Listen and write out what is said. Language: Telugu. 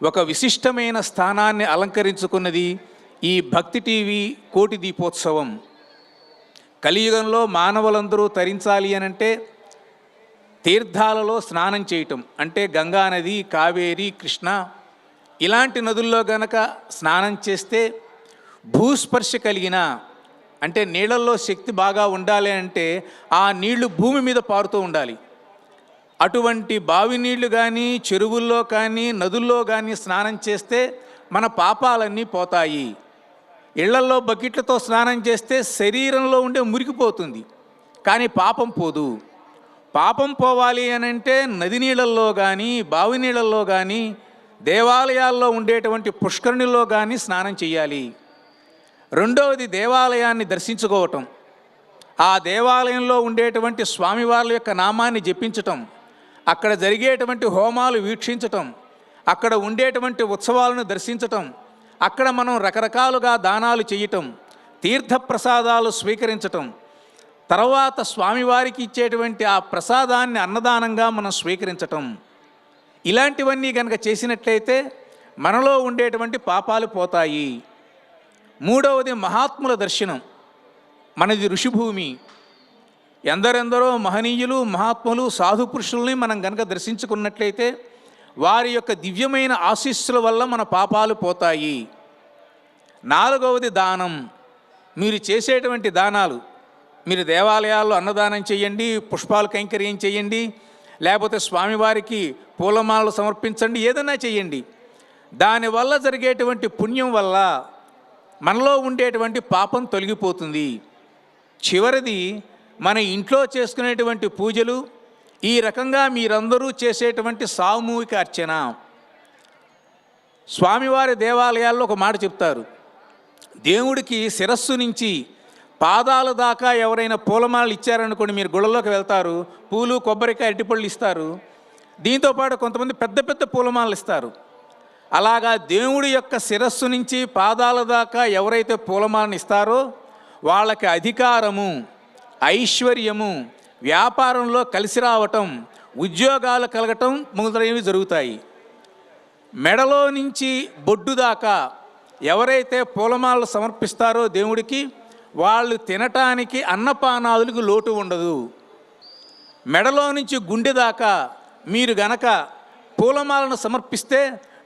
ఒక విశిష్టమైన స్థానాన్ని అలంకరించుకున్నది ఈ భక్తి టీవీ కోటి దీపోత్సవం. కలియుగంలో మానవులందరూ తరించాలి అనంటే తీర్థాలలో స్నానం చేయటం అంటే గంగా నది కావేరి కృష్ణ ఇలాంటి నదుల్లో గనక స్నానం చేస్తే భూస్పర్శ కలిగిన అంటే నీళ్ళల్లో శక్తి బాగా ఉండాలి అంటే ఆ నీళ్ళు భూమి మీద పారుతూ ఉండాలి. అటువంటి బావి నీళ్ళు కానీ చెరువుల్లో కానీ నదుల్లో కానీ స్నానం చేస్తే మన పాపాలన్నీ పోతాయి. ఇళ్ళల్లో బకెట్లతో స్నానం చేస్తే శరీరంలో ఉండే మురికిపోతుంది. కానీ పాపం పోదు. పాపం పోవాలి అని అంటే నది నీళ్ళల్లో కానీ బావి నీళ్ళల్లో కానీ దేవాలయాల్లో ఉండేటువంటి పుష్కరిణిలో కానీ స్నానం చేయాలి రెండవది దేవాలయాన్ని దర్శించుకోవటం. ఆ దేవాలయంలో ఉండేటువంటి స్వామివార్ల యొక్క నామాన్ని జపించటం. అక్కడ జరిగేటువంటి హోమాలు వీక్షించటం అక్కడ ఉండేటువంటి ఉత్సవాలను దర్శించటం అక్కడ మనం రకరకాలుగా దానాలు చేయటం తీర్థప్రసాదాలు స్వీకరించటం తర్వాత స్వామివారికి ఇచ్చేటువంటి ఆ ప్రసాదాన్ని అన్నదానంగా మనం స్వీకరించటం. ఇలాంటివన్నీ కనుక చేసినట్లయితే మనలో ఉండేటువంటి పాపాలు పోతాయి. మూడవది మహాత్ముల దర్శనం. మనది ఋషిభూమి. ఎందరెందరో మహనీయులు మహాత్ములు సాధు పురుషుల్ని మనం గనక దర్శించుకున్నట్లయితే వారి యొక్క దివ్యమైన ఆశీస్సుల వల్ల మన పాపాలు పోతాయి. నాలుగవది దానం. మీరు చేసేటువంటి దానాలు మీరు దేవాలయాల్లో అన్నదానం చేయండి పుష్పాలు కైంకర్యం చేయండి లేకపోతే స్వామివారికి పూలమాలలు సమర్పించండి ఏదైనా చేయండి. దానివల్ల జరిగేటువంటి పుణ్యం వల్ల మనలో ఉండేటువంటి పాపం తొలగిపోతుంది. చివరిది మన ఇంట్లో చేసుకునేటువంటి పూజలు ఈ రకంగా మీరందరూ చేసేటువంటి సామూహిక అర్చన. స్వామివారి దేవాలయాల్లో ఒక మాట చెప్తారు. దేవుడికి శిరస్సు నుంచి పాదాల దాకా ఎవరైనా పూలమాలలు ఇచ్చారనుకోండి మీరు గుళ్ళలోకి వెళ్తారు పూలు కొబ్బరికాయ అరటిపళ్ళు ఇస్తారు. దీంతోపాటు కొంతమంది పెద్ద పెద్ద పూలమాలలు ఇస్తారు. అలాగా దేవుడి యొక్క శిరస్సు నుంచి పాదాల దాకా ఎవరైతే పూలమాలను ఇస్తారో వాళ్ళకి అధికారము. ఐశ్వర్యము వ్యాపారంలో కలిసి రావటం ఉద్యోగాలు కలగటం మొదలైనవి జరుగుతాయి. మెడలో నుంచి బొడ్డు దాకా ఎవరైతే పూలమాలలు సమర్పిస్తారో దేవుడికి వాళ్ళు తినటానికి అన్నపానాదులకు లోటు ఉండదు. మెడలో నుంచి గుండె దాకా మీరు గనక పూలమాలను సమర్పిస్తే